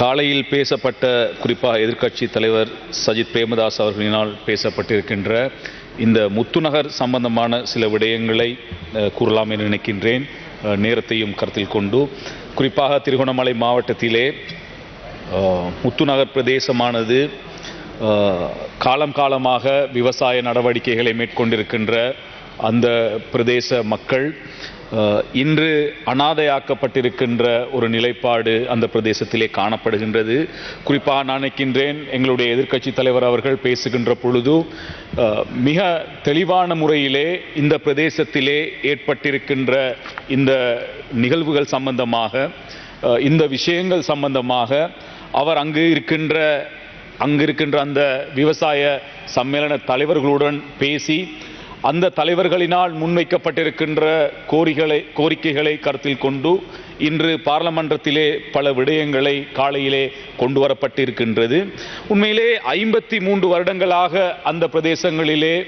காலையில் பேசப்பட்ட குறிப்பாக எதிர்க்கட்சி தலைவர் சஜித் பிரேமதாஸ் அவர்களினால் பேசப்பட்டிருக்கின்ற இந்த முத்துநகர் சம்பந்தமான சில விடயங்களை கூறலாம் என நினைக்கின்றேன். நேரத்தையும் கருத்தில் கொண்டு. குறிப்பாக திருகோணமலை மாவட்டத்திலே முத்துநகர் பிரதேசமானது காலம் காலமாக விவசாய நடவடிக்கைகளை மேற்கொண்டிருக்கின்ற அந்த பிரதேச மக்கள் இன்று அனாதையாக்கப்பட்டிருக்கின்ற ஒரு நிலைப்பாடு அந்த பிரதேசத்திலே காணப்படுகின்றது. குறிப்பாக நான் நினைக்கின்றேன் எங்களுடைய எதிர்க்கட்சி தலைவர் அவர்கள் பேசுகின்ற பொழுது மிக தெளிவான முறையிலே இந்த பிரதேசத்திலே ஏற்பட்டிருக்கின்ற இந்த நிகழ்வுகள் சம்பந்தமாக இந்த விஷயங்கள் சம்பந்தமாக அவர் அங்கு இருக்கின்ற அங்கு இருக்கின்ற அந்த விவசாய சம்மேளன தலைவர்களுடன் பேசி அந்த தலைவர்களினால் முன்வைக்கப்பட்டிருக்கின்ற கோரிகளை கோரிக்கைகளை கருத்தில் கொண்டு இன்று பாராளுமன்றத்திலே பல விடயங்களை காலையிலே கொண்டு வரப்பட்டிருக்கின்றது. உண்மையிலே ஐம்பத்தி மூன்று வருடங்களாக அந்த பிரதேசங்களிலே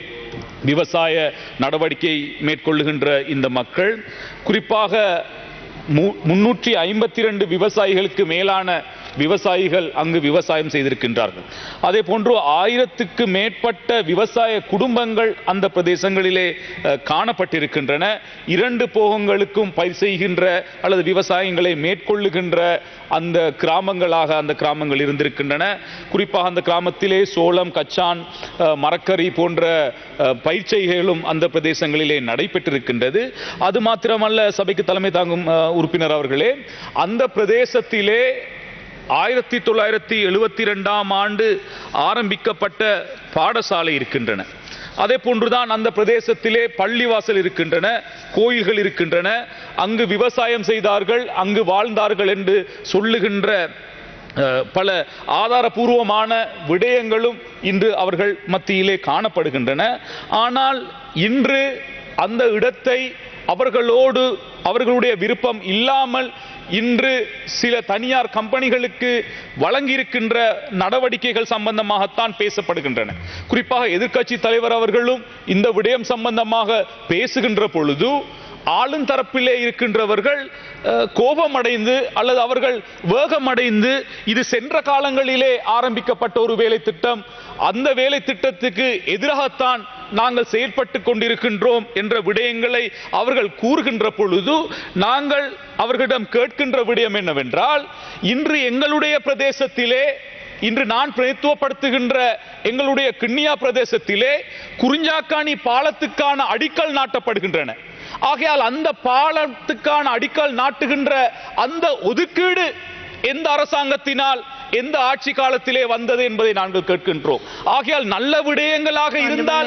விவசாய நடவடிக்கை மேற்கொள்ளுகின்ற இந்த மக்கள் குறிப்பாக மு- முன்னூற்றி ஐம்பத்தி ரெண்டு விவசாயிகளுக்கு மேலான விவசாயிகள் அங்கு விவசாயம் செய்திருக்கின்றார்கள். அதே போன்று ஆயிரத்துக்கு மேற்பட்ட விவசாய குடும்பங்கள் அந்த பிரதேசங்களிலே காணப்பட்டிருக்கின்றன. இரண்டு போகங்களுக்கும் பயிர் செய்கின்ற அல்லது விவசாயங்களை மேற்கொள்ளுகின்ற அந்த கிராமங்களாக அந்த கிராமங்கள் இருந்திருக்கின்றன. குறிப்பாக அந்த கிராமத்திலே சோளம் கச்சான் மரக்கறி போன்ற பயிர் செய்கைகளும் அந்த பிரதேசங்களிலே நடைபெற்றிருக்கின்றது. அது மாத்திரமல்ல சபைக்கு தலைமை தாங்கும் உறுப்பினர் அவர்களே அந்த பிரதேசத்திலே ஆயிரத்தி தொள்ளாயிரத்தி எழுபத்தி ரெண்டாம் ஆண்டு ஆரம்பிக்கப்பட்ட பாடசாலை இருக்கின்றன. அதே போன்றுதான் அந்த பிரதேசத்திலே பள்ளிவாசல் இருக்கின்றன கோயில்கள் இருக்கின்றன. அங்கு விவசாயம் செய்தார்கள் அங்கு வாழ்ந்தார்கள் என்று சொல்லுகின்ற பல ஆதாரபூர்வமான விடயங்களும் இன்று அவர்கள் மத்தியிலே காணப்படுகின்றன. ஆனால் இன்று அந்த இடத்தை அவர்களோடு அவர்களுடைய விருப்பம் இல்லாமல் இன்று சில தனியார் கம்பெனிகளுக்கு வழங்கியிருக்கின்ற நடவடிக்கைகள் சம்பந்தமாகத்தான் பேசப்படுகின்றன. குறிப்பாக எதிர்க்கட்சி தலைவர் அவர்களும் இந்த விடயம் சம்பந்தமாக பேசுகின்ற பொழுது ஆளுந்தரப்பிலே இருக்கின்றவர்கள் கோபமடைந்து அல்லது அவர்கள் வேகமடைந்து இது சென்ற காலங்களிலே ஆரம்பிக்கப்பட்ட ஒரு வேலை திட்டம் அந்த வேலை திட்டத்துக்கு எதிராகத்தான் நாங்கள் செயற்பட்டு கொண்டிருக்கின்றோம் என்ற விடயங்களை அவர்கள் கூறுகின்ற பொழுது நாங்கள் அவர்களிடம் கேட்கின்ற விடயம் என்னவென்றால் இன்று எங்களுடைய பிரதேசத்திலே இன்று நான் பிரதித்துவப்படுத்துகின்ற எங்களுடைய கிண்ணியா பிரதேசத்திலே குறிஞ்சாக்காணி பாலத்துக்கான அடிக்கல் நாட்டப்படுகின்றன. ஆகையால் அந்த பாலத்துக்கான அடிக்கல் நாட்டுகின்ற அந்த ஒதுக்கீடு எந்த அரசாங்கத்தினால் எந்த ஆட்சி காலத்திலே வந்தது என்பதை நாங்கள் கேட்கின்றோம். ஆகையால் நல்ல விடயங்களாக இருந்தால்.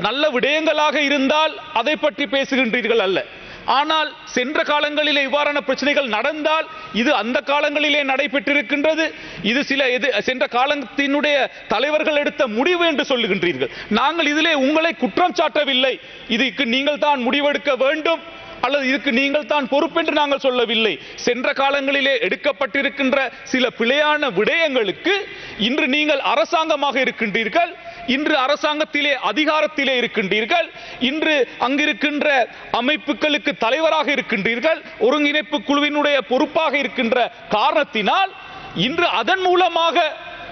நல்ல விடயங்களாக இருந்தால் அதை பற்றி பேசுகின்றீர்கள் அல்ல. ஆனால் சென்ற காலங்களிலே இவ்வாறான பிரச்சனைகள் நடந்தால் இது அந்த காலங்களிலே நடைபெற்றிருக்கின்றது. இது சில எது சென்ற காலத்தினுடைய தலைவர்கள் எடுத்த முடிவு என்று சொல்லுகின்றீர்கள். நாங்கள் இதிலே உங்களை குற்றம் சாட்டவில்லை. இதுக்கு நீங்கள் தான் முடிவெடுக்க வேண்டும். அல்லது இதுக்கு நீங்கள் தான் பொறுப்பென்று நாங்கள் சொல்லவில்லை. சென்ற காலங்களிலே எடுக்கப்பட்டிருக்கின்ற சில பிழையான விடயங்களுக்கு இன்று நீங்கள் அரசாங்கமாக இருக்கின்றீர்கள். இன்று அரசாங்கத்திலே அதிகாரத்திலே இருக்கின்றீர்கள். இன்று அங்கிருக்கின்ற அமைப்புகளுக்கு தலைவராக இருக்கின்றீர்கள். ஒருங்கிணைப்பு குழுவினுடைய பொறுப்பாக இருக்கின்ற காரணத்தினால் இன்று அதன் மூலமாக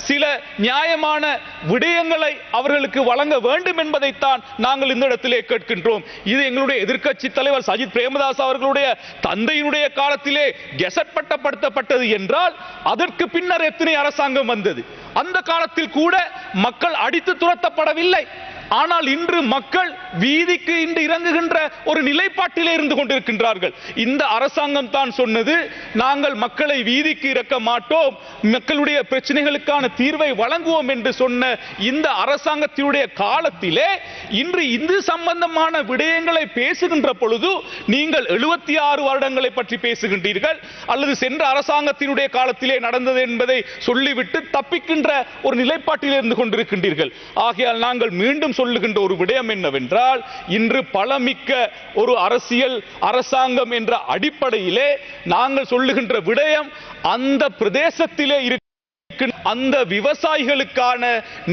சில நியாயமான விடயங்களை அவர்களுக்கு வழங்க வேண்டும் என்பதைத்தான் நாங்கள் இந்த இடத்திலே கேட்கின்றோம். இது எங்களுடைய எதிர்க்கட்சி தலைவர் சஜித் பிரேமதாஸ் அவர்களுடைய தந்தையினுடைய காலத்திலே கெசட் பட்டப்படுத்தப்பட்டது என்றால் அதற்கு பின்னர் எத்தனை அரசாங்கம் வந்தது? அந்த காலத்தில் கூட மக்கள் அடித்து துரத்தப்படவில்லை. ஆனால் இன்று மக்கள் வீதிக்கு இன்று இறங்குகின்ற ஒரு நிலைப்பாட்டிலே இருந்து கொண்டிருக்கின்றார்கள். இந்த அரசாங்கம் தான் சொன்னது நாங்கள் மக்களை வீதிக்கு இறக்க மாட்டோம் மக்களுடைய பிரச்சனைகளுக்கான தீர்வை வழங்குவோம் என்று சொன்ன இந்த அரசாங்கத்தினுடைய காலத்திலே இன்று இந்து சம்பந்தமான விடயங்களை பேசுகின்ற பொழுது நீங்கள் எழுபத்தி ஆறு வருடங்களை பற்றி பேசுகின்றீர்கள். அல்லது சென்ற அரசாங்கத்தினுடைய காலத்திலே நடந்தது என்பதை சொல்லிவிட்டு தப்பிக்கின்ற ஒரு நிலைப்பாட்டில் இருந்து கொண்டிருக்கின்றீர்கள். ஆகையால் நாங்கள் மீண்டும் சொல்லுகின்ற ஒரு விடயம் என்னவென்றால் இன்று பலமிக்க ஒரு அரசியல் அரசாங்கம் என்ற அடிப்படையிலே நாங்கள் சொல்லுகின்ற விடயம் அந்த பிரதேசத்திலே இருக்கின்ற அந்த விவசாயிகளுக்கான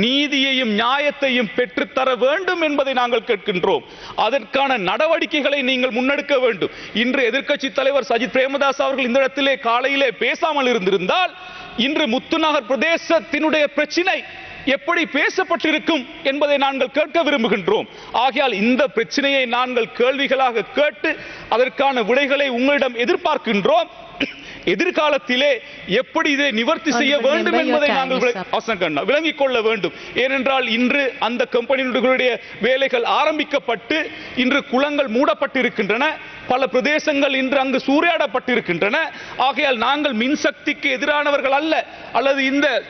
நீதியையும் நியாயத்தையும் பெற்றுத்தர வேண்டும் என்பதை நாங்கள் கேட்கின்றோம். அதற்கான நடவடிக்கைகளை நீங்கள் முன்னெடுக்க வேண்டும். இன்று எதிர்க்கட்சி தலைவர் சஜித் பிரேமதாஸ் அவர்கள் இந்த இடத்திலே காலையிலே பேசாமல் இருந்திருந்தால் இன்று முத்துநகர் பிரதேசத்தினுடைய பிரச்சினை எப்படி பேசப்பட்டிருக்கும் என்பதை நாங்கள் கேட்க விரும்புகின்றோம். ஆகையால் இந்த பிரச்சனையை நாங்கள் கேள்விகளாக கேட்டு அதற்கான விடைகளை உங்களிடம் எதிர்பார்க்கின்றோம். எதிர்காலத்திலே எப்படி இதை நிவர்த்தி செய்ய வேண்டும் என்பதை நாங்கள் விளங்கிக் கொள்ள வேண்டும். ஏனென்றால் இன்று அந்த கம்பெனிகளுடைய வேலைகள் ஆரம்பிக்கப்பட்டு இன்று குளங்கள் மூடப்பட்டிருக்கின்றன. பல பிரதேசங்கள் இன்று அங்கு சூறையாடப்பட்டிருக்கின்றன. ஆகையால் நாங்கள் மின்சக்திக்கு எதிரானவர்கள் அல்ல. அல்லது இந்த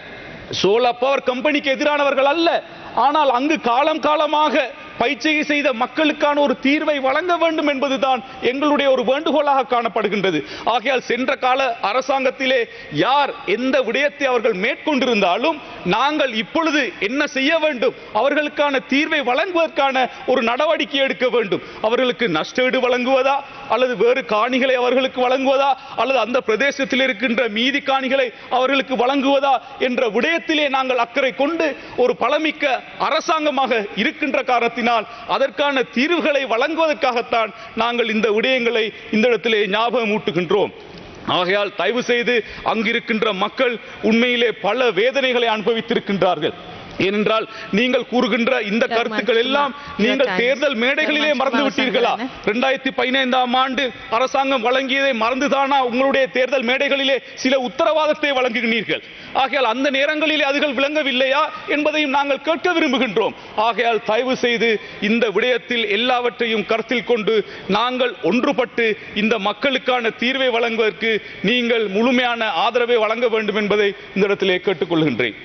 சோலார் பவர் கம்பெனிக்கு எதிரானவர்கள் அல்ல. ஆனால் அங்கு காலம் காலமாக பயிற்சியை செய்த மக்களுக்கான ஒரு தீர்வை வழங்க வேண்டும் என்பதுதான் எங்களுடைய ஒரு வேண்டுகோளாக காணப்படுகின்றது. ஆகையால் சென்ற கால அரசாங்கத்திலே யார் எந்த விடயத்தை அவர்கள் மேற்கொண்டிருந்தாலும் நாங்கள் இப்பொழுது என்ன செய்ய வேண்டும்? அவர்களுக்கான தீர்வை வழங்குவதற்கான ஒரு நடவடிக்கை எடுக்க வேண்டும். அவர்களுக்கு நஷ்டஈடு வழங்குவதா? அல்லது வேறு காணிகளை அவர்களுக்கு வழங்குவதா? அல்லது அந்த பிரதேசத்தில் இருக்கின்ற மீதி காணிகளை அவர்களுக்கு வழங்குவதா? என்ற விடயத்திலே நாங்கள் அக்கறை கொண்டு ஒரு பழமிக்க அரசாங்கமாக இருக்கின்ற காரணத்தினால் அதற்கான தீர்வுகளை வழங்குவதற்காகத்தான் நாங்கள் இந்த விடயங்களை இந்த இடத்திலே ஞாபகம் ஊட்டுகின்றோம். ஆகையால் தயவு செய்து அங்கிருக்கின்ற மக்கள் உண்மையிலே பல வேதனைகளை அனுபவித்திருக்கின்றார்கள். ஏனென்றால் நீங்கள் கூறுகின்ற இந்த கருத்துக்கள் எல்லாம் நீங்கள். தேர்தல் மேடைகளிலே மறந்து விட்டீர்களா? அவசரம் ரெண்டாயிரத்தி பதினைந்தாம் ஆண்டு அரசாங்கம் வழங்கியதை மறந்துதானா உங்களுடைய தேர்தல் மேடைகளிலே சில உத்தரவாதத்தை வழங்குகிறீர்கள்? ஆகையால் அந்த நேரங்களிலே அதுகள் விளங்கவில்லையா என்பதையும் நாங்கள் கேட்க விரும்புகின்றோம். ஆகையால் தயவு செய்து இந்த விடயத்தில் எல்லாவற்றையும் கருத்தில் கொண்டு நாங்கள் ஒன்றுபட்டு இந்த மக்களுக்கான தீர்வை வழங்குவதற்கு நீங்கள் முழுமையான ஆதரவை வழங்க வேண்டும் என்பதை இந்த இடத்திலே கேட்டுக்கொள்கின்றேன்.